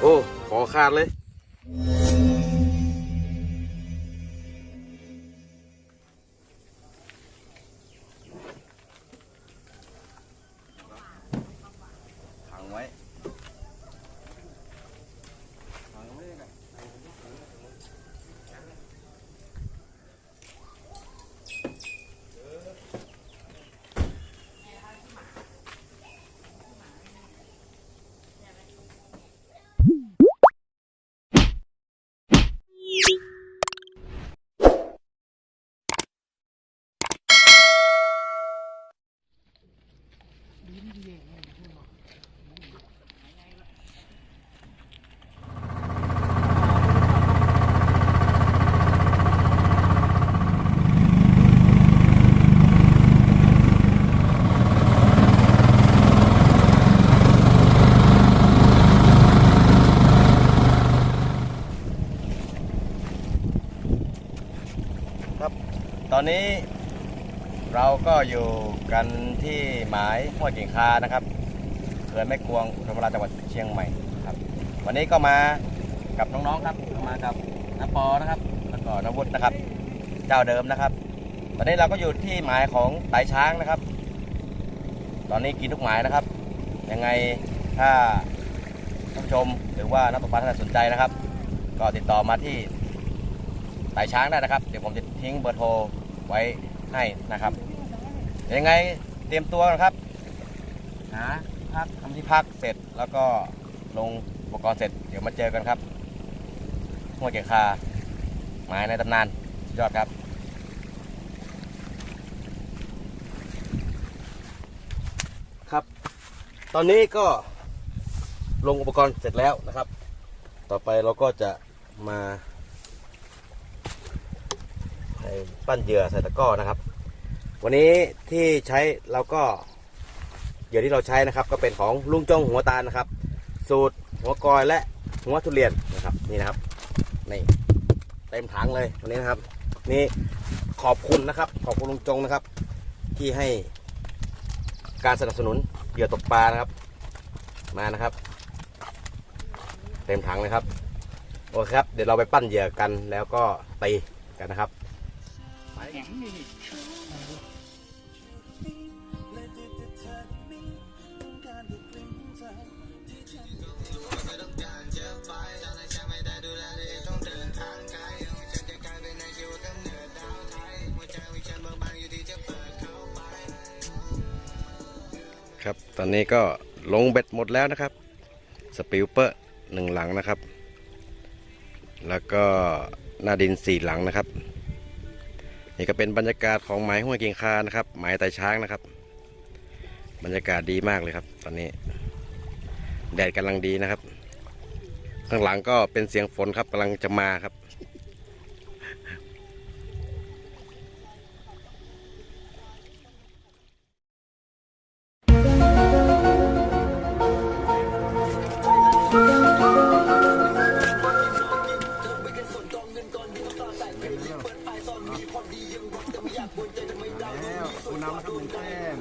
โอ้ ขอขาดเลย อนนี้เราก็อยู่กันที่หมายห้วยกิ่งคานะครับเขื่อนแม่กวงอุทมราจังหวัดเชียงใหม่ครับ วันนี้ก็มากับน้องๆครับมากับน้าปอนะครับแล้วก็นวุฒินะครับ เจ้าเดิมนะครับ ตอนนี้เราก็อยู่ที่หมายของไต่ช้างนะครับ ตอนนี้กินทุกหมายนะครับ ยังไงถ้าท่านผู้ชมหรือว่านักตกปลาท่านสนใจนะครับ ก็ติดต่อมาที่ไต่ช้างได้นะครับ เดี๋ยวผมจะทิ้งเบอร์โทร ไว้ให้นะครับยังไงเตรียมตัวนะครับหาพักทำที่พักเสร็จแล้วก็ลงอุปกรณ์เสร็จเดี๋ยวมาเจอกันครับห้วยเกียคาหมายในตำนานยอดครับครับ ตอนนี้ก็ลงอุปกรณ์เสร็จแล้วนะครับ ต่อไปเราก็จะมา ปั้นเหยื่อใส่ตะกร้อนะครับ วันนี้ที่ใช้เราก็เหยื่อที่เราใช้นะครับ ก็เป็นของลุงจ้องหัวตาลนะครับ สูตรหัวกอยและหัวทุเรียนนะครับนี่นะครับนี่เต็มถังเลยวันนี้นะครับ นี่ขอบคุณนะครับ ขอบคุณลุงจงนะครับ ที่ให้การสนับสนุนเหยื่อตกปลานะครับ มานะครับ เต็มถังเลยครับโอเคครับ เดี๋ยวเราไปปั้นเหยื่อกันแล้วก็ตีกันนะครับ ครับตอนนี้ก็ลงเบ็ดหมดแล้วนะครับ สปิลเปอร์หนึ่งหลังนะครับ แล้วก็หน้าดินสี่หลังนะครับ นี่ก็เป็นบรรยากาศของหมายห้วยกิงคานะครับหมายไต่ช้างนะครับ บรรยากาศดีมากเลยครับ ตอนนี้ แดดกำลังดีนะครับ ข้างหลังก็เป็นเสียงฝนครับกำลังจะมาครับ แต้ม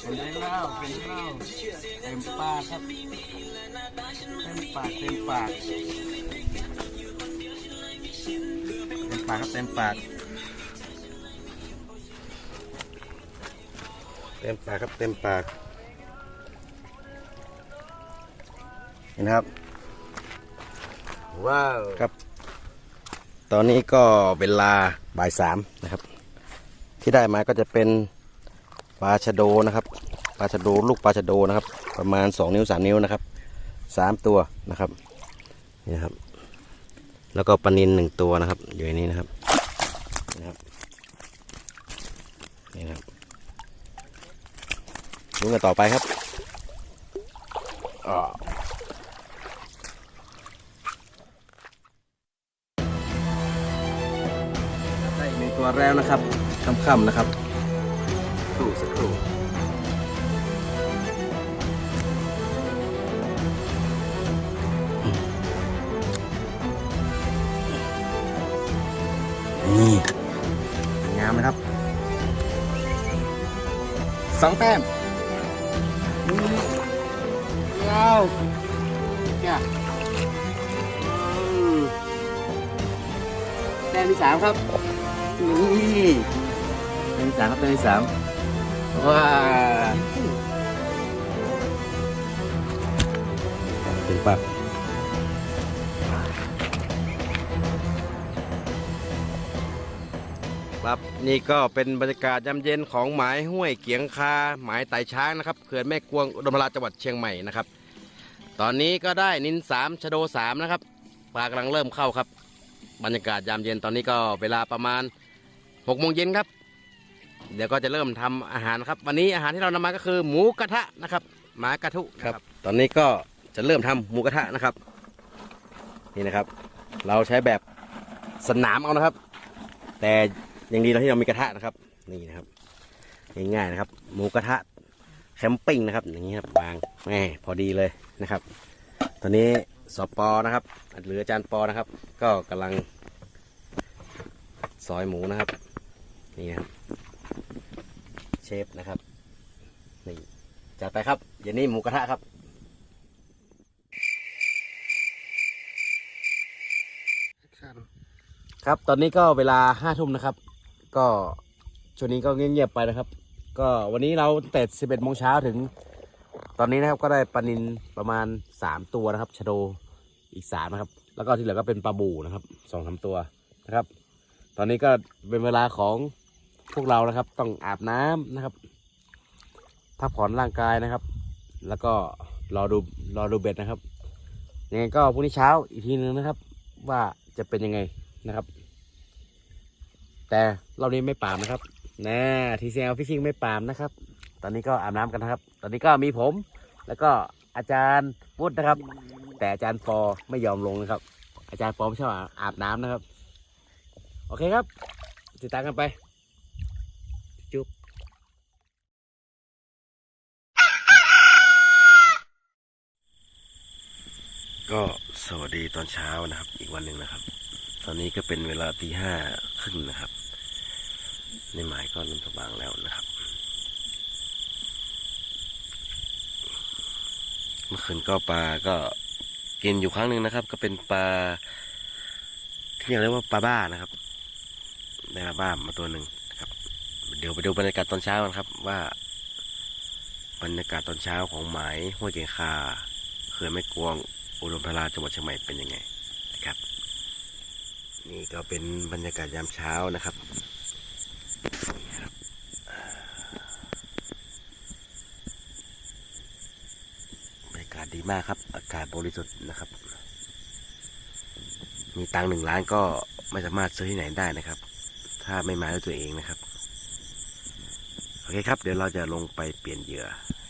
เป็นไงเล่าเป็นไงเล่าเต็มปากครับเต็มปากเต็มปากเต็มปากครับเต็มปากเต็มปากครับเต็มปากเห็นะครับ ว้าว ครับ ตอนนี้ก็เวลาบ่ายสามนะครับ ที่ได้มาก็จะเป็นปลาชะโดนะครับปลาชะโดลูกปลาชะโดนะครับ ประมาณสองนิ้วสามนิ้วนะครับสามตัวนะครับนี่นะครับ แล้วก็ปลานินหนึ่งตัวนะครับ อยู่ในนี้นะครับนี่นะครับนี่นะครับลุ้นกันต่อไปครับได้หนึ่งตัวแล้วนะครับ ค่ำๆนะครับครู่สักครู่นี่งามนะครับสองแต้มอืมยาวจ้ะอืมแต้มที่สามครับนี่แต้มที่สามครับแต้มที่สามว้าถึงปั๊บครับนี่ก็เป็นบรรยากาศยามเย็นของหมายห้วยเกียงคาหมายไต่ช้างนะครับเขื่อนแม่กวงอุดมราชจังหวัดเชียงใหม่นะครับ ตอนนี้ก็ได้นินสามชะโดสามนะครับปลากำลังเริ่มเข้าครับ บรรยากาศยามเย็นตอนนี้ก็เวลาประมาณหกโมงเย็นครับ เดี๋ยวก็จะเริ่มทำอาหารครับ วันนี้อาหารที่เรานำมาก็คือ หมูกระทะนะครับ หมากระทุครับ ตอนนี้ก็จะเริ่มทำหมูกระทะนะครับ นี่นะครับ เราใช้แบบสนามเอานะครับ แต่ยังดีเราที่เรามีกระทะนะครับ นี่นะครับง่ายๆนะครับ หมูกระทะแคมปิ้งนะครับ อย่างนี้ครับวางแหมพอดีเลยนะครับ ตอนนี้สปอนะครับหรืออาจารย์ปอนะครับ ก็กำลังซอยหมูนะครับ นี่ครับ เชฟนะครับนี่จัดไปครับเย็นนี้หมูกระทะครับครับตอนนี้ก็เวลาห้าทุ่มนะครับ ก็ช่วงนี้ก็เงียบๆไปนะครับ ก็วันนี้เราตั้งแต่สิบเอ็ดโมงเช้าถึง ตอนนี้นะครับก็ได้ปลานินประมาณสามตัวนะครับชะโดอีกสามนะครับ แล้วก็ที่เหลือก็เป็นปลาบูนะครับสองสามตัวนะครับ ตอนนี้ก็เป็นเวลาของ พวกเรานะครับ ต้องอาบน้ำนะครับพักผ่อนร่างกายนะครับ แล้วก็รอดูรอดูเบ็ดนะครับยังไงก็พรุ่งนี้เช้าอีกทีนึงนะครับ ว่าจะเป็นยังไงนะครับ แต่เรานี้ไม่ปามนะครับนะทีเอลฟิชชิงไม่ปามนะครับ ตอนนี้ก็อาบน้ำกันนะครับ ตอนนี้ก็มีผม แล้วก็อาจารย์วุฒินะครับ แต่อาจารย์ปอไม่ยอมลงนะครับ อาจารย์ปอไม่ชอบอาบน้ำนะครับ โอเคครับ ติดตามกันไป จุ๊บ ก็ สวัสดีตอนเช้านะครับ อีกวันหนึ่งนะครับ ตอนนี้ก็เป็นเวลาตีห้าครึ่งนะครับ ในหมายก็เริ่มสว่างแล้วนะครับ เมื่อคืนก็ปลาก็กินอยู่ครั้งหนึ่งนะครับ ก็เป็นปลาที่เรียกว่าปลาบ้านะครับ ได้ปลาบ้ามาตัวหนึ่งนะครับ เดี๋ยวไปดูบรรยากาศตอนเช้ากันครับ ว่า บรรยากาศตอนเช้าของหมายห้วยเกียงคาเขื่อนแม่กวง อุดมพราจังหวัดเชียงใหม่เป็นยังไงนะครับ นี่ก็เป็นบรรยากาศยามเช้านะครับบรรยากาศดีมากครับอากาศบริสุทธิ์นะครับ มีตังหนึ่งล้านก็ไม่สามารถซื้อที่ไหนได้นะครับ ถ้าไม่มาด้วยตัวเองนะครับโอเคครับ เดี๋ยวเราจะลงไปเปลี่ยนเหยื่อ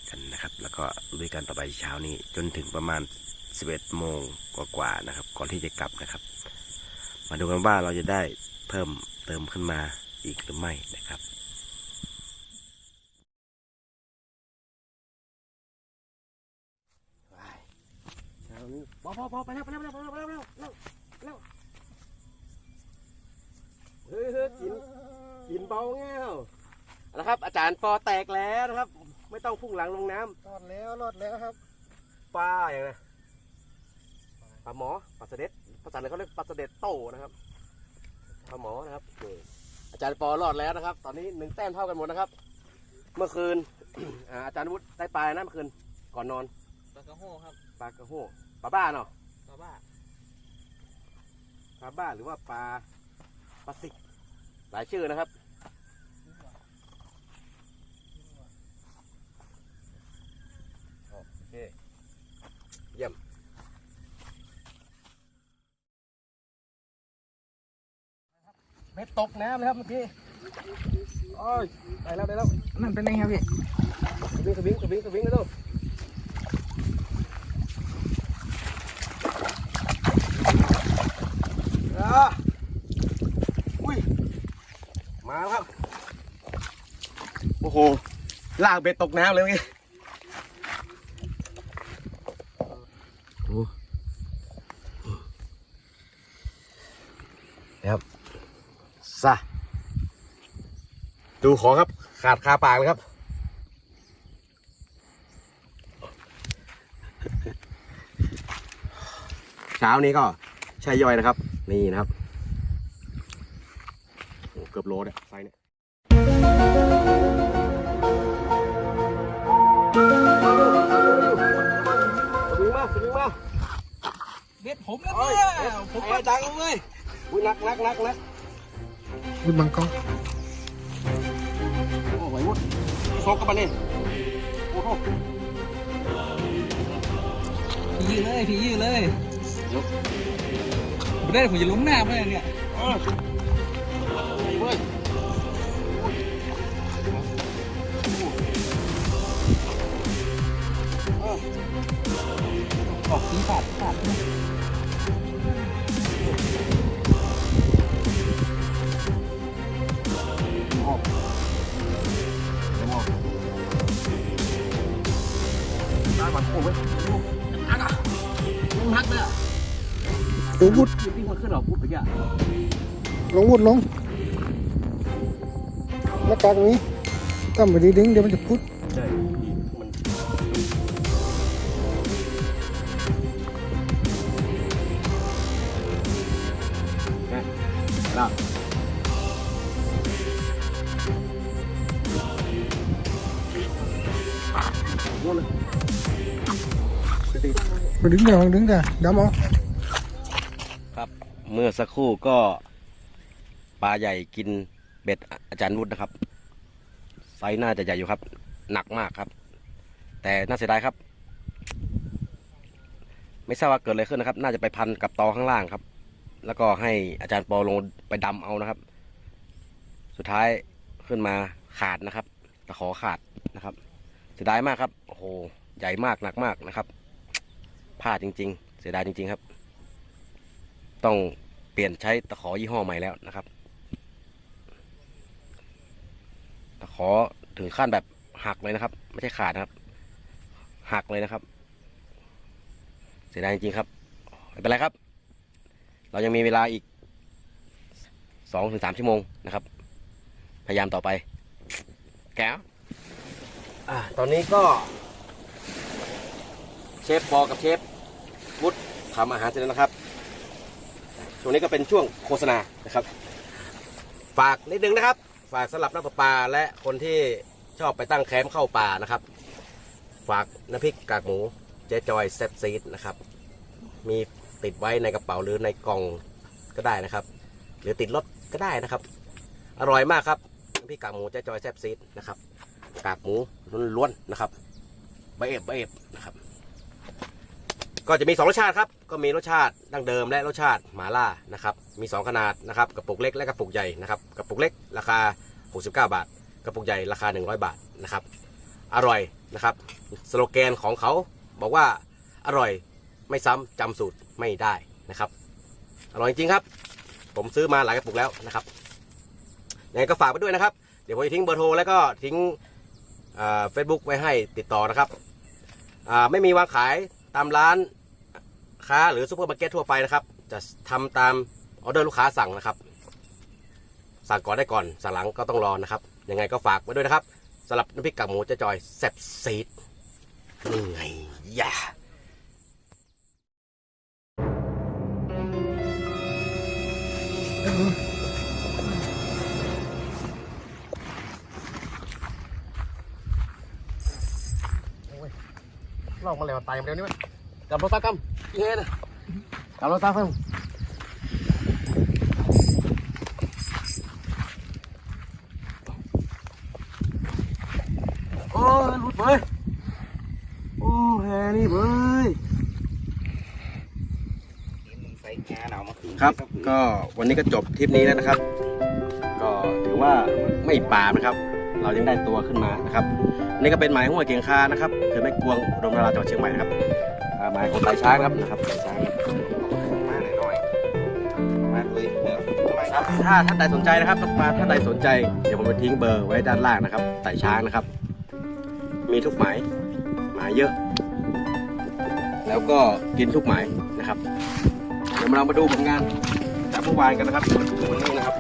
กันนะครับ แล้วก็ลุยกันต่อไปเช้านี้จนถึงประมาณ 11โมงกว่าๆนะครับ ก่อนที่จะกลับนะครับ มาดูกันว่าเราจะได้เพิ่มเติมขึ้นมาอีกหรือไม่นะครับเช้านี้พอพอพอไปแล้วไปแล้วไปแล้วไปแล้วไปแล้วไปแล้วไปแล้วเฮ้ยเฮ้ยกินกินเบาแง่วนะครับ อาจารย์ปอแตกแล้วนะครับ ไม่ต้องพุ่งหลังลงน้ำรอดแล้วรอดแล้วครับปลาอย่างไรป ลาหมอปลาเสด็จภาษาเหนือเขาเรียกปลาเสด็จโตนะครับปลาหมอนะครับนี่อาจารย์ปอรอดแล้วนะครับ ตอนนี้หนึ่งแต้มเท่ากันหมดนะครับ เมื่อคืน อ่าอาจารย์วุฒิได้ปลานะเมื่อคืนก่อนนอนปลากระโฮครับปลากระโห้ปลาบ้าเนาะปลาบ้าปลาบ้าหรือว่าปลาปลาสิกหลายชื่อนะครับโอเคเยี่ยม เบ็ดตกน้ำเลยครับเมื่อกี้โอ้ยได้แล้วได้แล้วนั่นเป็นไงครับพี่กระวิงกระวิงกระวิงกระวิงเลยลูกอ่าอุ้ยมาแล้วครับ โอ้โหลากเบ็ดตกน้ำเลยเมื่อกี้ ดูขอครับ ขาดคาปากเลยครับเช้านี้ก็ใช่ย่อยนะครับ นี่นะครับโอ้เกือบโลเนี่ยไซเนี่ยเบ็ดผมนะเนี่ยผมก็ดังเลยอุ้ยนักนักนักนักคุณมังกร โซกกับมันนี่โอ้โหพี่ยืดเลยพี่ยืดเลยไม่ได้ผมจะล้มหน้าไปเลยเนี่ย ลงวุดลงหน้ากากตรงนี้ตั้มไปดีดึงเดี๋ยวมันจะพุดใช่มันนะลาบนู่นเลยตีไปดึงเดี๋ยวดึงเดี๋ยวดำเอาครับ เมื่อสักครู่ก็ ปลาใหญ่กินเบ็ดอาจารย์วุฒินะครับ ไซส์น่าจะใหญ่อยู่ครับ หนักมากครับ แต่น่าเสียดายครับ ไม่ทราบว่าเกิดอะไรขึ้นนะครับ น่าจะไปพันกับตอข้างล่างครับ แล้วก็ให้อาจารย์ปอลงไปดำเอานะครับ สุดท้ายขึ้นมาขาดนะครับตะขอขาดนะครับเสียดายมากครับโอ้โหใหญ่มากหนักมากนะครับพลาดจริง ๆ เสียดายจริง ๆครับ ต้องเปลี่ยนใช้ตะขอยี่ห้อใหม่แล้วนะครับ ตะขอถึงขั้นแบบหักเลยนะครับ ไม่ใช่ขาดนะครับ หักเลยนะครับ เสียดายจริงๆครับไม่เป็นไรครับ เรายังมีเวลาอีกสองถึงสามชั่วโมงนะครับ พยายามต่อไป แก้วอ่าตอนนี้ก็ เชฟปอกับเชฟวุฒิทำอาหารเสร็จแล้วนะครับ ช่วงนี้ก็เป็นช่วงโฆษณานะครับ ฝากนิดนึงนะครับ ฝากสำหรับนักตกปลาและคนที่ชอบไปตั้งแคมป์เข้าป่านะครับ ฝากน้ำพริกกากหมูเจ๊จอยแซ่บซีดนะครับ มีติดไว้ในกระเป๋าหรือในกล่องก็ได้นะครับ หรือติดรถก็ได้นะครับ อร่อยมากครับน้ำพริกกากหมูเจ๊จอยแซ่บซีดนะครับ กากหมูล้วนๆนะครับใบเอฟใบเอฟนะครับ ก็จะมีสองรสชาติครับ ก็มีรสชาติดั้งเดิมและรสชาติหมาล่านะครับ มี 2 ขนาดนะครับกระปุกเล็กและกระปุกใหญ่นะครับกระปุกเล็กราคา 69 บาท กระปุกใหญ่ราคา 100 บาทนะครับ อร่อยนะครับ สโลแกนของเขาบอกว่าอร่อยไม่ซ้ำจำสูตรไม่ได้นะครับ อร่อยจริงครับ ผมซื้อมาหลายกระปุกแล้วนะครับยังไงก็ฝากไปด้วยนะครับ เดี๋ยวผมจะทิ้งเบอร์โทรแล้วก็ทิ้งเฟซบุ๊กไว้ให้ติดต่อนะครับไม่มีวางขายตามร้าน ค้าหรือซูเปอร์มาร์เก็ตทั่วไปนะครับ จะทำตามออเดอร์ลูกค้าสั่งนะครับ สั่งก่อนได้ก่อนสั่งหลังก็ต้องรอนะครับ ยังไงก็ฝากไว้ด้วยนะครับสำหรับน้ำพริกกากหมูเจะจอยแซ่บซีดนี่ไงย่าลองมาแล้วตายมาเร็วนี่มั้ย กับรถตากำพี่เฮนะกับรถตากำโอ้ยหลุดเว้ยโอ้แฮนี่เว้ยครับ ก็วันนี้ก็จบทริปนี้แล้วนะครับ ก็ถือว่าไม่ปลานะครับ เรายังได้ตัวขึ้นมานะครับ นี่ก็เป็นหมายหัวเกียงคานะครับคือไม่กวงอุดมนาราจังหวัดเชียงใหม่นะครับามายของสายช้างครับนะครับสายช้างมาหน่อยๆมาเลยเดี๋ยวทำไมครับถ้าท่านใดสนใจนะครับต้องมาท่านใดสนใจเดี๋ยวผมจะทิ้งเบอร์ไว้ด้านล่างนะครับสายช้างนะครับ มีทุกหมายหมายเยอะ แล้วก็กินทุกหมายนะครับ เดี๋ยวเรามาดูผลงานจากเมื่อวานกันนะครับวันนี้นะครับ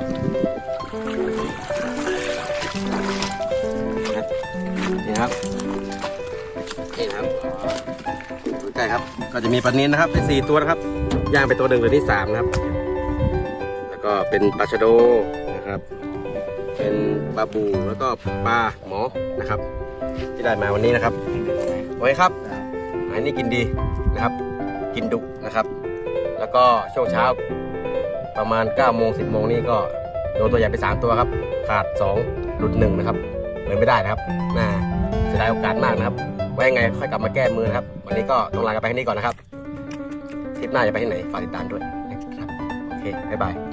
นี่ครับ นี่ครับใกล้ครับ ก็จะมีปลานินนะครับเป็นสี่ตัวนะครับ ย่างไปตัวหนึ่งเหลือที่สามนะครับ แล้วก็เป็นปลาชะโดนะครับ เป็นปลาบูแล้วก็ปลาหมอนะครับ ที่ได้มาวันนี้นะครับโอเคครับอันนี้กินดีนะครับ กินดุนะครับ แล้วก็ช่วงเช้าประมาณ9โมง10โมงนี่ก็โดนตัวใหญ่ไป 3 ตัวครับขาด 2 หลุด1นะครับเลยไม่ได้นะครับน่าเสียดายโอกาสมากนะครับ ไว้ยังไงค่อยกลับมาแก้มือนะครับ วันนี้ก็ต้องลากันไปแค่นี้ก่อนนะครับทริปหน้าจะไปที่ไหนฝากติดตามด้วยนะครับ โอเค บ๊ายบาย